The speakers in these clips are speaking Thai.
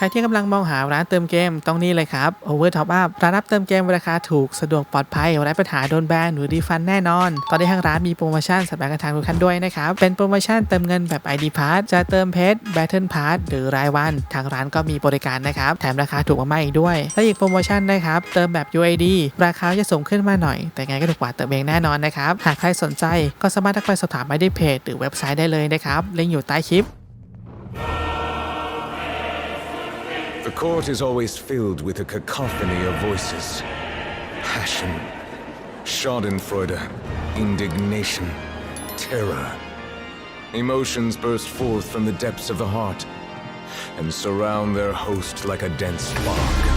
ใครที่กำลังมองหาร้านเติมเกมต้องนี่เลยครับ Over Top Up ร้านรับเติมเกมราคาถูกสะดวกปลอดภัยไร้ปัญหาโดนแบนหรือดีฟันแน่นอน ตอนนี้ทางร้านมีโปรโมชั่นสำหรับการทางทุกท่านด้วยนะครับ เป็นโปรโมชั่นเติมเงินแบบ ID Pass จะเติมเพชร Battle Pass หรือรายวัน ทางร้านก็มีบริการนะครับ แถมราคาถูกมากๆอีกด้วย และอีกโปรโมชั่นนะครับเติมแบบ UID ราคาจะสูงขึ้นมาหน่อย แต่ไงก็ถูกกว่าเติมเองแน่นอนนะครับหากใครสนใจก็สามารถทักไปสอบถามได้ที่เพจ หรือเว็บไซต์ได้เลยนะครับลิงก์อยู่ใต้คลิป The court is always filled with a cacophony of voices passion, schadenfreude, indignation, terror. Emotions burst forth from the depths of the heart and surround their host like a dense fog.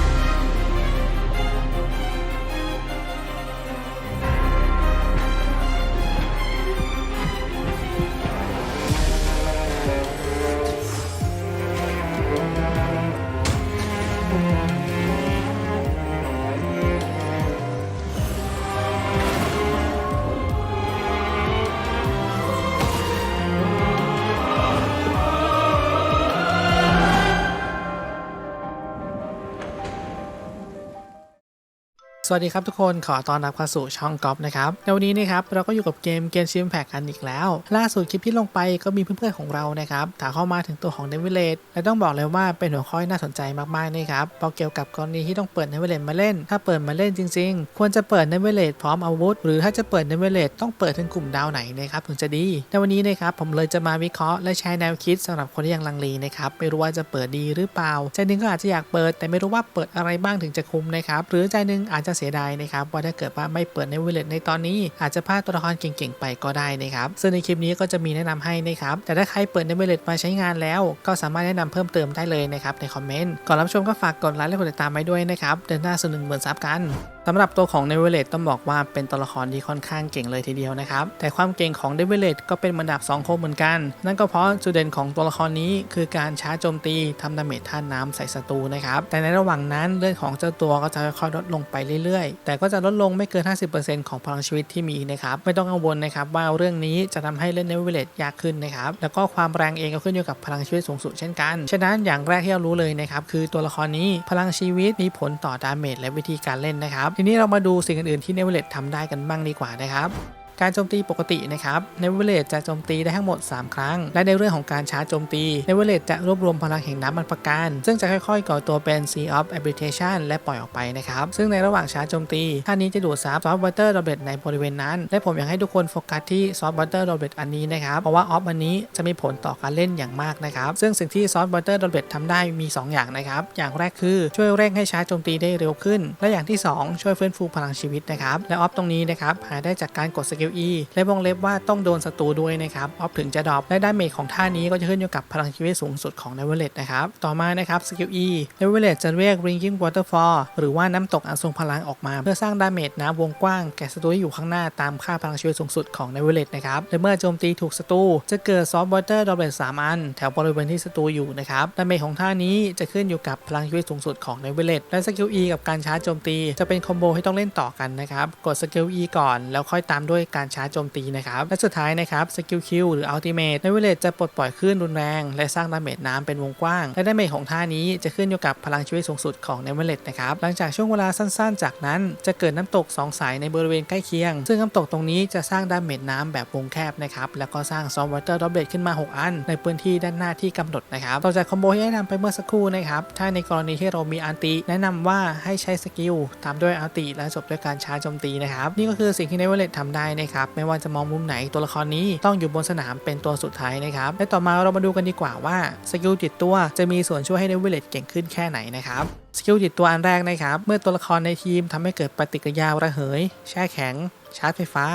สวัสดีครับทุกคนขอต้อนรับเข้าสู่ช่องกอล์ฟนะครับในวันนี้นะครับเราก็อยู่กับเกมเกมชิมแพกกันอีกแล้ว ล่าสุดคลิปที่ลงไปก็มีเพื่อนๆของเรานะครับถามเข้ามาถึงตัวของเดวิเลตและต้องบอกเลยว่าเป็นหัวข้อที่น่าสนใจมากๆนี่ครับเพราะเกี่ยวกับกรณีที่ต้องเปิดเดวิเลตมาเล่น ถ้าเปิดมาเล่นจริง ๆ ควรจะเปิดเดวิเลตพร้อมอาวุธ หรือถ้าจะเปิดเดวิเลตต้องเปิดถึงกลุ่มดาวไหนนะครับถึงจะดีในวันนี้นะครับผมเลยจะมาวิเคราะห์และแชร์แนวคิดสำหรับคนที่ยังลังเลนะครับไม่รู้ว่าจะเปิดดีหรือเปล่าใจนึงก็อาจจะอยากเปิด แต่ไม่รู้ว่าเปิดอะไรบ้างถึงจะคุ้มนะครับหรือใจนึงอาจจะเสียดายนะครับว่าถ้าเกิดว่าไม่เปิดในวิลเลตในตอนนี้อาจจะพลาดตัวละครเก่งๆไปก็ได้นะครับซึ่งในคลิปนี้ก็จะมีแนะนำให้นะครับแต่ถ้าใครเปิดในวิลเลตมาใช้งานแล้ว ก็สามารถแนะนำเพิ่มเติมได้เลยนะครับในคอมเมนต์ก่อนรับชมก็ฝากกดไลค์และกดติดตามไว้ด้วยนะครับเดินหน้าสู่หนึ่งหมื่นซับกันสำหรับตัวของเดวิเลตต้องบอกว่าเป็นตัวละครที่ค่อนข้างเก่งเลยทีเดียวนะครับแต่ความเก่งของเดวิเลตก็เป็นอันดับ2โคมเหมือนกัน นั่นก็เพราะจุดเด่นของตัวละครนี้คือการช้าโจมตีทำดาเมจท่าน้ำใส่ศัตรูนะครับแต่ในระหว่างนั้นเลือดของเจ้าตัวก็จะค่อยๆลดลงไปเรื่อยๆ แต่ก็จะลดลงไม่เกิน 50%ของพลังชีวิตที่มีนะครับ ไม่ต้องกังวลนะครับว่าเรื่องนี้จะทำให้เล่นเดวิเลตยากขึ้นนะครับ แล้วก็ความแรงเองก็ขึ้นอยู่กับพลังชีวิตสูงสุดเช่นกัน ฉะนั้นอย่างแรกที่เรารู้เลยนะครับคือตัวละครนี้พลังชีวิตมีผลต่อดาเมจและวิธีการเล่นนะครับ ทีนี้เรามาดูสิ่งอื่นๆที่เนเวเลตทำได้กันบ้างดีกว่านะครับ การโจมตีปกตินะครับในเวเลตจะโจมตีได้ทั้งหมด 3 ครั้ง และในเรื่องของการชาร์จโจมตีในเวเลตจะรวบรวมพลังแห่งน้ำมันประการ ซึ่งจะค่อยๆก่อตัวเป็น Sea of Habitation และปล่อยออกไปนะครับซึ่งในระหว่างชาร์จโจมตีท่านี้จะดูดซับซอฟต์วอเตอร์โรเบตในบริเวณนั้น และผมอยากให้ทุกคนโฟกัสที่ซอฟต์วอเตอร์โรเบตอันนี้นะครับเพราะว่าออฟอันนี้จะมีผลต่อการเล่นอย่างมากนะครับซึ่งสิ่งที่ซอฟต์วอเตอร์โรเบตทำได้มี 2 อย่างนะครับอย่างแรกคือช่วยเร่งให้ชาร์จโจมตีได้เร็วขึ้น และอย่างที่ 2 ช่วยฟื้นฟูพลังชีวิตนะครับและออฟตรงนี้นะครับหาได้จากการกดสกิล E และวงเล็บว่าต้องโดนศัตรูด้วยนะครับออฟถึงจะดรอปและดาเมจของท่านี้ก็จะขึ้นอยู่กับพลังชีวิตสูงสุดของเนเวเลตนะครับต่อมานะครับสกิล E เนเวเลตจะเรียก Ringing Waterfall หรือว่าน้ำตกอันทรงพลังออกมา เพื่อสร้างดาเมจน้ำวงกว้างแก่ศัตรูที่อยู่ข้างหน้าตามค่าพลังชีวิตสูงสุดของเนเวเลตนะครับและเมื่อโจมตีถูกศัตรูจะเกิดซอฟต์วอเตอร์ดรอปเลตสามอัน แถวบริเวณที่ศัตรูอยู่นะครับดาเมจของท่านี้จะขึ้นอยู่กับพลังชีวิตสูงสุดของเนเวเลตและสกิล E กับการชาร์จโจมตีจะเป็นคอมโบที่ต้องเล่นต่อกันนะครับกดสกิล E ก่อนแล้วค่อยตามด้วยการชาร์จโจมตีนะครับ และสุดท้ายนะครับสกิล Q หรือ Ultimate ในเวเลตจะปลดปล่อยคลื่นรุนแรง และสร้างดาเมจน้ำเป็นวงกว้าง และดาเมจของท่านี้จะขึ้นอยู่กับพลังชีวิตสูงสุดของเนเวเลตนะครับหลังจากช่วงเวลาสั้นๆ จากนั้นจะเกิดน้ำตก 2 สายในบริเวณใกล้เคียง ซึ่งน้ำตกตรงนี้จะสร้างดาเมจน้ำแบบวงแคบนะครับแล้วก็สร้างซอฟต์วอเตอร์ดอเบตขึ้นมา 6 อัน ในพื้นที่ด้านหน้าที่กำหนดนะครับต่อจากคอมโบที่แนะนำไปเมื่อสักครู่นะครับถ้าในกรณีที่เรามีอันติแนะนำว่าให้ใช้สกิลตามด้วยอันติและจบด้วยการชาร์จโจมตีนะครับนี่ก็คือสิ่งที่เนเวเลตทำได้นะครับไม่ว่าจะมองมุมไหนตัวละครนี้ต้องอยู่บนสนามเป็นตัวสุดท้ายนะครับและต่อมาเรามาดูกันดีกว่าว่าสกิลติดตัวจะมีส่วนช่วยให้เนเวเลตเก่งขึ้นแค่ไหนนะครับสกิลติดตัวอันแรกนะครับ เมื่อตัวละครในทีมทำให้เกิดปฏิกิริยาระเหย แช่แข็ง ชาร์จไฟฟ้า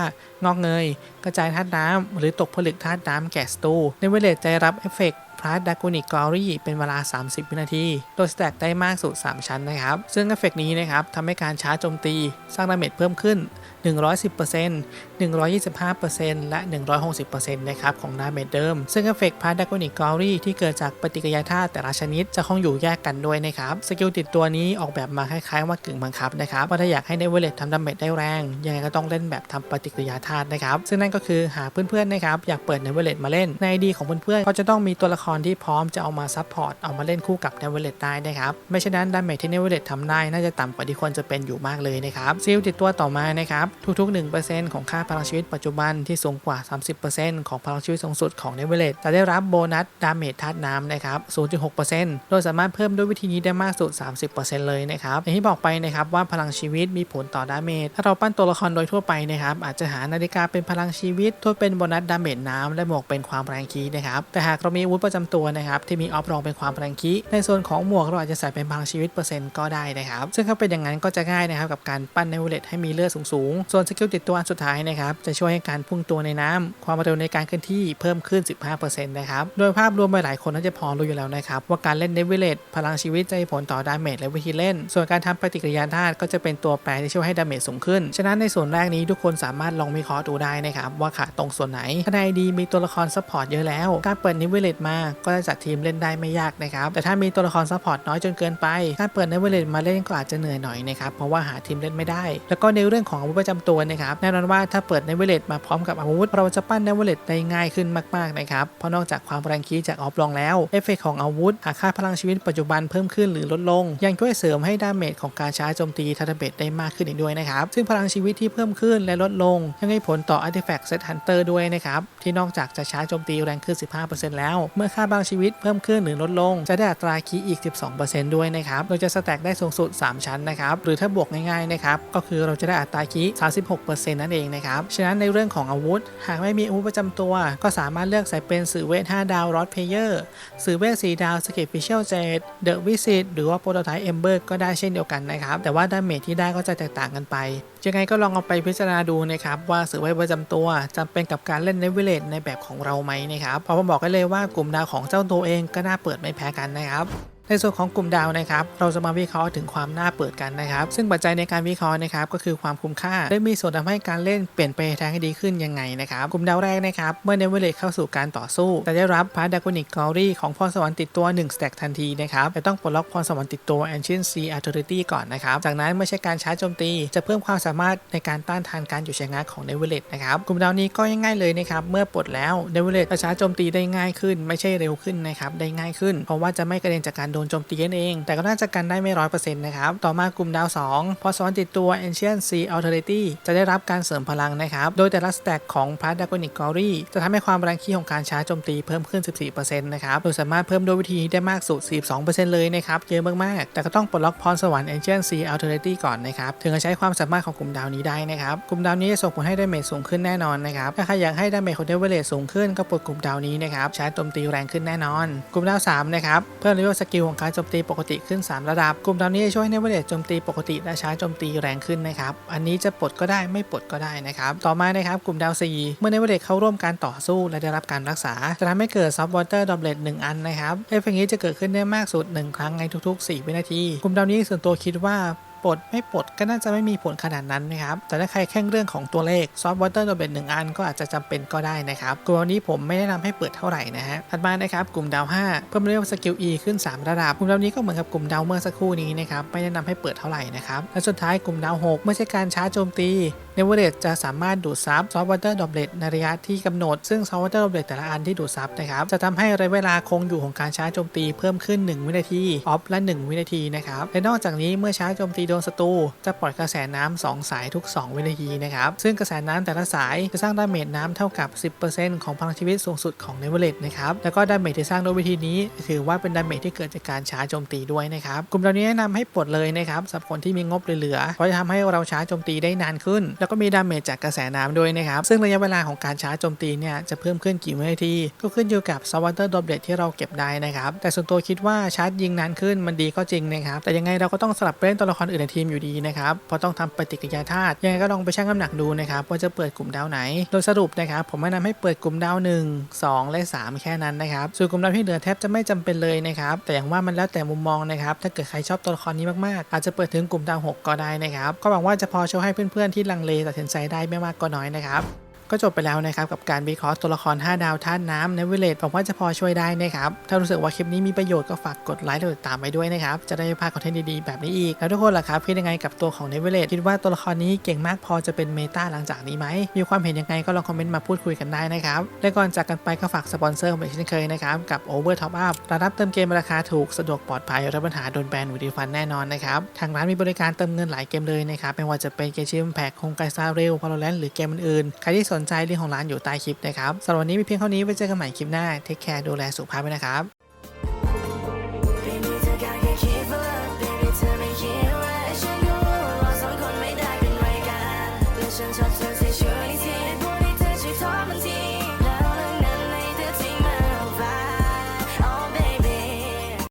งอกเงย กระจายธาตุน้ำหรือตกผลึกธาตุน้ำแก่ศัตรูในเวเลตจะรับเอฟเฟกต์ พาร์ตดากูนิกกอรี่เป็นเวลา 30 วินาที โดยสแต็กได้มากสุด 3 ชั้นนะครับ ซึ่งเอฟเฟกต์นี้นะครับทำให้การชาร์จโจมตี สร้างดาเมจเพิ่มขึ้น 110% 125%และ 160%นะครับของดาเมจเดิม ซึ่งเอฟเฟกต์พาร์ดากนิกกอรี่ที่เกิดจากปฏิกิริยาธาตุแต่ละชนิดจะคงอยู่แยกกันด้วยนะครับ สกิลติดตัวนี้ออกแบบมาคล้ายๆว่ากึ่งบังคับนะครับ ว่าถ้าอยากให้เนเวเลตทำดาเมจได้แรง ยังไงก็ต้องเล่นแบบทำปฏิกิริยาธาตุนะครับ ซึ่งนั่นก็คือหาเพื่อนๆนะครับอยากเปิดเนเวเลตมาเล่นในดีของเพื่อนๆก็จะต้องมีตัวละครที่พร้อมจะเอามาซัพพอร์ตเอามาเล่นคู่กับเนเวเลตได้นะครับ ไม่เช่นนั้นดาเมจที่เนเวเลตทำได้น่าจะต่ำกว่าที่ควรจะเป็นอยู่มากเลยนะครับซิลติดตัวต่อมานะครับทุกๆ 1%ของค่าพลังชีวิตปัจจุบันที่สูงกว่า 30%ของพลังชีวิตสูงสุดของเนเวเลตจะได้รับโบนัสดาเมจธาตุน้ำนะครับ 0.6%โดยสามารถเพิ่มด้วยวิธีนี้ได้มากสุด 30%เลยนะครับอย่างที่บอกไปนะครับว่าพลังชีวิตมีผลต่อดาเมจถ้าเราปั้นตัวละครโดยทั่วไปนะครับอาจจะหานาฬิกาเป็นพลังชีวิตทดเป็นโบนัสดาเมจน้ำและหมวกเป็นความแรงคีนะครับแต่หากเรามีอาวุธประจำตัวนะครับที่มีออฟรองเป็นความแรงคีในส่วนของหมวกเราอาจจะใส่เป็นพลังชีวิตเปอร์เซ็นต์ก็ได้นะครับซึ่งถ้าเป็นอย่างนั้นก็จะง่ายนะครับกับการปั้นเนเวเลตให้มีเลือดสูงๆส่วนสกิลติดตัวอันสุดท้ายนะครับจะช่วยให้การพุ่งตัวในน้ำความเร็วในการเคลื่อนที่เพิ่มขึ้น 15%นะครับโดยภาพรวมไปหลายคนน่าจะพอรู้อยู่แล้วนะครับว่าการเล่นเนเวเลตพลังชีวิตจะมีผลต่อดาเมจและวิธีเล่น ส่วนการทำปฏิกิริยาธาตุก็จะเป็นตัวแปรที่ช่วยให้ดาเมจสูงขึ้น ฉะนั้นในส่วนแรกนี้ทุกคนสามารถลองวิเคราะห์ดูได้นะครับว่าขาดตรงส่วนไหนถ้าในดีมีตัวละครซัพพอร์ตเยอะแล้ว การเปิดเนเวเลตมาก็จะจัดทีมเล่นได้ไม่ยากนะครับแต่ถ้ามีตัวละครซัพพอร์ตน้อยจนเกินไปการเปิดเนเวเลตมาเล่นก็อาจจะเหนื่อยหน่อยนะครับเพราะว่าหาทีมเล่นไม่ได้ แล้วก็ในเรื่องของอาวุธประจำตัวนะครับแน่นอนว่าถ้าเปิดเนเวเลตมาพร้อมกับอาวุธเราจะปั้นเนเวเลตได้ง่ายขึ้นมากๆนะครับเพราะนอกจากความแรงคีจากออฟลองแล้วเอฟเฟกของอาวุธหากค่าพลังชีวิตปัจจุบันเพิ่มขึ้นหรือลดลง ยังช่วยเสริมให้ดาเมจของการชาโจมตีทัตเบตได้มากขึ้นอีกด้วยนะครับซึ่งพลังชีวิตที่เพิ่มขึ้นและลดลง ยังให้ผลต่ออาร์ติแฟกต์เซตฮันเตอร์ด้วยนะครับที่นอกจากจะชาโจมตีแรงขึ้น 15%แล้วเมื่อค่าพลังชีวิตเพิ่มขึ้นหรือลดลง จะได้อัตราคีอีก 12%ด้วยนะครับ โดยจะสแต็กได้สูงสุด 3 ชั้นนะครับ หรือถ้าบวกง่ายๆนะครับก็คือเราจะได้อัตราคี36%นั่นเองนะครับ ฉะนั้นในเรื่องของอาวุธ หากไม่มีอาวุธประจำตัว ก็สามารถเลือกใส่เป็นสื่อเวท 5 ดาวรอดเพเยอร์สื่อเวท 4 ดาวสเกตฟิเชียลเจดเดอะวิสิตหรือว่าโปรโตไทป์เอมเบอร์ก็ได้เช่นเดียวกันนะครับแต่ว่าดาเมจที่ได้ก็จะแตกต่างกันไปยังไงก็ลองเอาไปพิจารณาดูนะครับว่าสื่อไว้ประจำตัวจำเป็นกับการเล่นในวิเลตในแบบของเราไหมนะครับเพราะผมบอกกันเลยว่ากลุ่มดาวของเจ้าตัวเองก็น่าเปิดไม่แพ้กันนะครับ ในส่วนของกลุ่มดาวนะครับ เราจะมาวิเคราะห์ถึงความน่าเปิดกันนะครับ ซึ่งปัจจัยในการวิเคราะห์นะครับก็คือความคุ้มค่าและมีส่วนทำให้การเล่นเปลี่ยนไปทางให้ดีขึ้นยังไงนะครับ กลุ่มดาวแรกนะครับ เมื่อเนเวเลตเข้าสู่การต่อสู้ จะได้รับพาร์ดากอนิกกอรี่ของพรสวรรค์ติดตัว1สแต็กทันทีนะครับแต่ต้องปลดล็อกพรสวรรค์ติดตัว Ancient Sea Authority ก่อนนะครับ จากนั้นเมื่อใช้การชาร์จโจมตี จะเพิ่มความสามารถในการต้านทานการหยุดชะงักของเนเวเลตนะครับ กลุ่มดาวนี้ก็ง่ายๆเลยนะครับ เมื่อปลดแล้วเนเวเลตจะชาร์จโจมตีได้ง่ายขึ้น ไม่ใช่เร็วขึ้นนะครับ ได้ง่ายขึ้น เพราะว่าจะไม่กระเด็นจากการโดนโจมตีนั่นเอง แต่ก็น่าจะกันได้ไม่ร้อยเปอร์เซ็นต์นะครับ ต่อมากลุ่มดาว 2 พอซ้อนติดตัว Ancient Sea Authority จะได้รับการเสริมพลังนะครับ โดยแต่ละสแต็กของพาร์ดากอนิกกอรี่จะทำให้ความแรงคีย์ของการชาร์จโจมตีเพิ่มขึ้น 14%นะครับโดยสามารถเพิ่มโดยวิธีได้มากสุด 42%เลยนะครับเยอะมากๆ แต่ก็ต้องปลดล็อกพรสวรรค์ Ancient Sea Authority ก่อนนะครับถึงจะใช้ความสามารถของกลุ่มดาวนี้ได้นะครับกลุ่มดาวนี้จะส่งผลให้ดาเมจสูงขึ้นแน่นอนนะครับถ้าใครอยากให้ดาเมจของเดเวเลตสูงขึ้นก็ปลดกลุ่มดาวนี้นะครับชาร์จโจมตีแรงขึ้นแน่นอน กลุ่มดาว3นะครับเพิ่มเลเวลสกิลวงการโจมตีปกติขึ้น 3 ระดับ กลุ่มดาวนี้จะช่วยให้เนเวเดตโจมตีปกติและชาโจมตีแรงขึ้นนะครับ อันนี้จะปลดก็ได้ไม่ปลดก็ได้นะครับ ต่อมานะครับ กลุ่มดาว 4 เมื่อเนเวเดตเข้าร่วมการต่อสู้และได้รับการรักษา จะทำให้เกิดซับวอเตอร์ดอมเลต1อันนะครับเอฟเฟกต์นี้จะเกิดขึ้นได้มากสุด 1 ครั้งในทุกๆ 4 วินาที กลุ่มดาวนี้ส่วนตัวคิดว่า ปลดไม่ปลดก็น่าจะไม่มีผลขนาดนั้นนะครับ แต่ถ้าใครแข่งเรื่องของตัวเลขซอฟต์วอเตอร์ตัวเบ็ดหนึ่งอันก็อาจจะจำเป็นก็ได้นะครับกลุ่มนี้ผมไม่แนะนำให้เปิดเท่าไหร่นะฮะถัดมานะครับกลุ่มดาว 5 เพิ่มเรียกว่าสกิล E ขึ้น 3 ระดับ กลุ่มดาวนี้ก็เหมือนกับกลุ่มดาวเมื่อสักครู่นี้นะครับไม่แนะนำให้เปิดเท่าไหร่นะครับและสุดท้ายกลุ่มดาว 6 เมื่อใช้การช้าโจมตี เนเวเรตจะสามารถดูดซับซอฟต์วอเตอร์ดอ b เลตในระยะที่กำหนด ซึ่งซอฟต์วอเตอร์ดอ b เลตแต่ละอันที่ดูดซับนะครับ จะทำให้ระยะเวลาคงอยู่ของการชาร์จโจมตีเพิ่มขึ้น 1 วินาที ออฟและ 1 วินาทีนะครับ และนอกจากนี้เมื่อชาร์จโจมตีโดนศัตรูจะปล่อยกระแสน้ำ2สายทุก 2 วินาทีนะครับ ซึ่งกระแสน้ำแต่ละสายจะสร้างดาเมจน้ำเท่ากับ 10%ของพลังชีวิตสูงสุดของเนเวเลตนะครับ แล้วก็ดาเมจที่สร้างด้วยวิธีนี้ถือว่าเป็นดาเมจที่เกิดจากการชาร์จโจมตีด้วยนะครับกลุ่มเหล่านี้แนะนำให้ปลดเลยนะครับสำหรับคนที่มีงบเหลือๆเพราะจะทำให้เราชาร์จโจมตีได้นานขึ้นแล้วก็มีดาเมจจากกระแสน้ำด้วยนะครับ ซึ่งระยะเวลาของการชาร์จโจมตีเนี่ยจะเพิ่มขึ้นกี่วินาทีก็ขึ้นอยู่กับซอฟต์แวร์ดอ b เลที่เราเก็บได้นะครับแต่ส่วนตัวคิดว่าชาร์จยิงนานขึ้นมันดีก็จริงนะครับแต่ยังไงเราก็ต้องสลับเล่นตัวละครอื่นในทีมอยู่ดีนะครับเพราะต้องทำปฏิกิริยาธาตุยังไงก็ลองไปชั่งน้ำหนักดูนะครับว่าจะเปิดกลุ่มดาวไหน โดยสรุปนะครับผมแนะนำให้เปิดกลุ่มดาว 1 2 และ 3 แค่นั้นนะครับส่วนกลุ่มดาวที่เหลือแทบจะไม่จำเป็นเลยนะครับแต่อย่างว่ามันแล้วแต่มุมมองนะครับถ้าเกิดใครชอบตัวละครนี้มากๆ อาจจะเปิดถึงกลุ่มดาว 6 ก็ได้นะครับก็หวังว่าจะพอช่วยให้เพื่อนๆที่ลังเลตัดสินใจได้ไม่มากก็น้อยนะครับ ก็จบไปแล้วนะครับกับการวิเคราะห์ตัวละคร 5 ดาวท่านน้ำในวิเลตผมว่าจะพอช่วยได้นะครับ ถ้ารู้สึกว่าคลิปนี้มีประโยชน์ก็ฝากกดไลค์และติดตามไปด้วยนะครับ จะได้ไม่พลาดคอนเทนต์ดีๆ แบบนี้อีก แล้วทุกคนล่ะครับคิดยังไงกับตัวของเนวิเลตคิดว่าตัวละครนี้เก่งมากพอจะเป็นเมตาหลังจากนี้ไหม มีความเห็นยังไงก็ลองคอมเมนต์มาพูดคุยกันได้นะครับและก่อนจากกันไปก็ฝากสปอนเซอร์ผมอีกเช่นเคยนะครับกับ Over Top Up รานรับเติมเกมราคาถูกสะดวกปลอดภัยไร้ปัญหาโดนแบนหรือดีฟันแน่นอนนะครับทางร้านมีบริการเติมเงินหลายเกมเลยนะครับไม่ว่าจะเป็นเกมชิมแพ็คคงไกซาเรลพาโลแลนหรือเกมอื่นๆใครที่สนนใจลิงก์ของร้านอยู่ใต้คลิปนะครับสำหรับวันนี้มีเพียงเท่านี้ไว้เจอกันใหม่คลิปหน้าเทคแคร์ดูแลสุขภาพไว้นะครับ